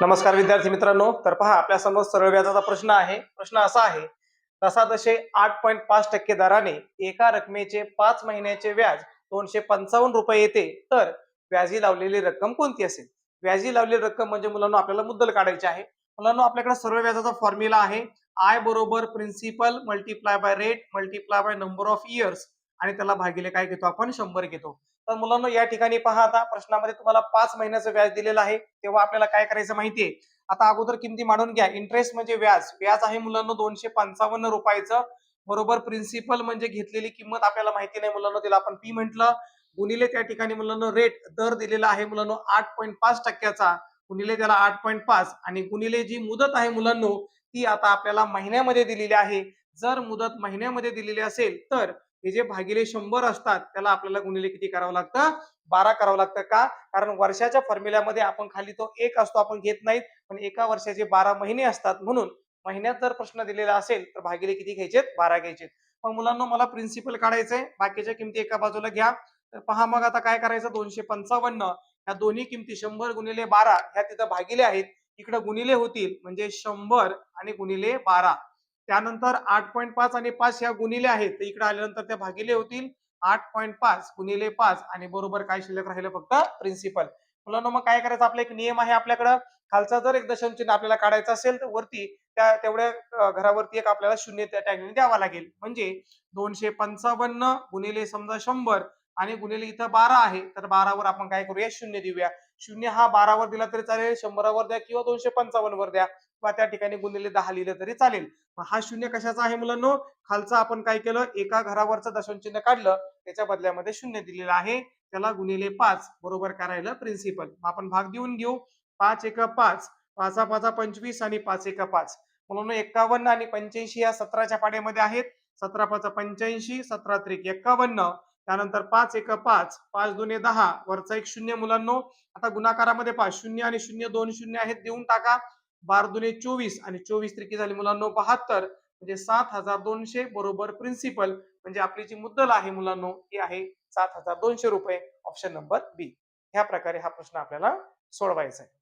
नमस्कार विद्यार्थी मित्रांनो. तर पहा आपल्यासमोर सरळ व्याजाचा प्रश्न आहे. प्रश्न असा आहे तसा तसे आठ पॉईंट पाच टक्के दराने एका रकमेचे पाच महिन्याचे व्याज दोनशे पंचावन्न रुपये येते. तर व्याजी लावलेली रक्कम कोणती असेल? व्याजी लावलेली रक्कम म्हणजे मुलांना आपल्याला मुद्दल काढायची आहे. मुलांना आपल्याकडे सरळ व्याजाचा फॉर्म्युला आहे. आय बरोबर principal multiply by rate multiply by number of years आणि त्याला भागिले काय घेतो आपण? शंभर घेतो. तर मुलांना या ठिकाणी पहा आता प्रश्नामध्ये तुम्हाला पाच महिन्याचं व्याज दिलेलं आहे. तेव्हा आपल्याला काय करायचं माहितीये? आता अगोदर किमती मांडून घ्या. इंटरेस्ट म्हणजे व्याज. व्याज आहे मुलांना दोनशे पंचावन्न रुपयाचं. बरोबर? प्रिन्सिपल म्हणजे घेतलेली किंमत आपल्याला माहिती नाही मुलांना तिला आपण पी म्हटलं. गुणिले त्या ठिकाणी मुलांना रेट दर दिलेला आहे मुलांना आठ पॉईंट पाच टक्क्याचा. गुणिले त्याला आठ पॉईंट पाच. आणि गुणिले जी मुदत आहे मुलांनो ती आता आपल्याला महिन्यामध्ये दिलेली आहे. जर मुदत महिन्यामध्ये दिलेली असेल तर हे जे भागिले शंभर असतात त्याला आपल्याला गुणिले किती करावं लागतं? बारा करावं लागतं का? कारण वर्षाच्या फॉर्म्युल्यामध्ये आपण खाली तो एक असतो आपण घेत नाहीत. पण एका वर्षाचे बारा महिने असतात म्हणून महिन्यात जर प्रश्न दिलेला असेल तर भागिले किती घ्यायचेत? बारा घ्यायचेत. मग मुलांना मला प्रिन्सिपल काढायचंय. बाकीच्या किमती एका बाजूला घ्या. तर पहा मग आता काय करायचं? दोनशे पंचावन्न. ह्या दोन्ही किमती शंभर गुणिले बारा ह्या तिथं भागिले आहेत. इकडे गुणिले होतील म्हणजे शंभर आणि गुणिले बारा. त्यानंतर आठ पॉईंट पाच आणि पाच ह्या गुणिले आहेत. तर इकडे आल्यानंतर त्या भागिले होतील. आठ पॉईंट पाच गुणिले पाच आणि बरोबर काय शिल्लक राहिलं फक्त प्रिन्सिपल मुलांना मग काय करायचं? आपला एक नियम आहे आपल्याकडं. खालचा जर एक दशम चिन्ह आपल्याला काढायचं असेल तर वरती त्या तेवढ्या घरावरती एक आपल्याला शून्य त्या टॅगने द्यावा लागेल. म्हणजे दोनशे पंचावन्न गुणिले समजा शंभर आणि गुणिले इथं बारा आहे. तर बारावर आपण काय करूया? शून्य देऊया. शून्य हा बारावर दिला तरी चालेल. शंभरावर द्या किंवा दोनशे पंचावन्न वर द्या. किंवा त्या ठिकाणी गुणिले दहा लिहिलं तरी चालेल. मग हा शून्य कशाचा आहे मुलांनो? खालचा आपण काय केलं? एका घरावरचं दशांश चिन्ह काढलं. त्याच्या बदल्यामध्ये शून्य दिलेलं आहे. त्याला गुणिले पाच बरोबर करायला प्रिन्सिपल आपण भाग देऊन घेऊ. पाच एक पाच. पाचा पाचा पंचवीस आणि पाच एक पाच. म्हणून एक्कावन्न आणि पंच्याऐंशी या सतराच्या पाड्यामध्ये आहेत. सतरा पाच पंच्याऐंशी सतरा त्रिक एक्कावन्न त्यानंतर पाच एक पाच. पाच दोन दहा. वरचा एक शून्य मुलांनो. आता गुणाकारामध्ये पाच शून्य आणि शून्य दोन शून्य आहेत. देऊन टाका. बार दुने चोवीस आणि चोवीस त्रिकी झाली. मुलांनो बहात्तर म्हणजे सात हजार दोनशे बरोबर प्रिन्सिपल म्हणजे आपली जी मुद्दल आहे मुलांनो ती आहे सात हजार दोनशे रुपये. ऑप्शन नंबर बी ह्या प्रकारे हा प्रश्न आपल्याला सोडवायचा आहे.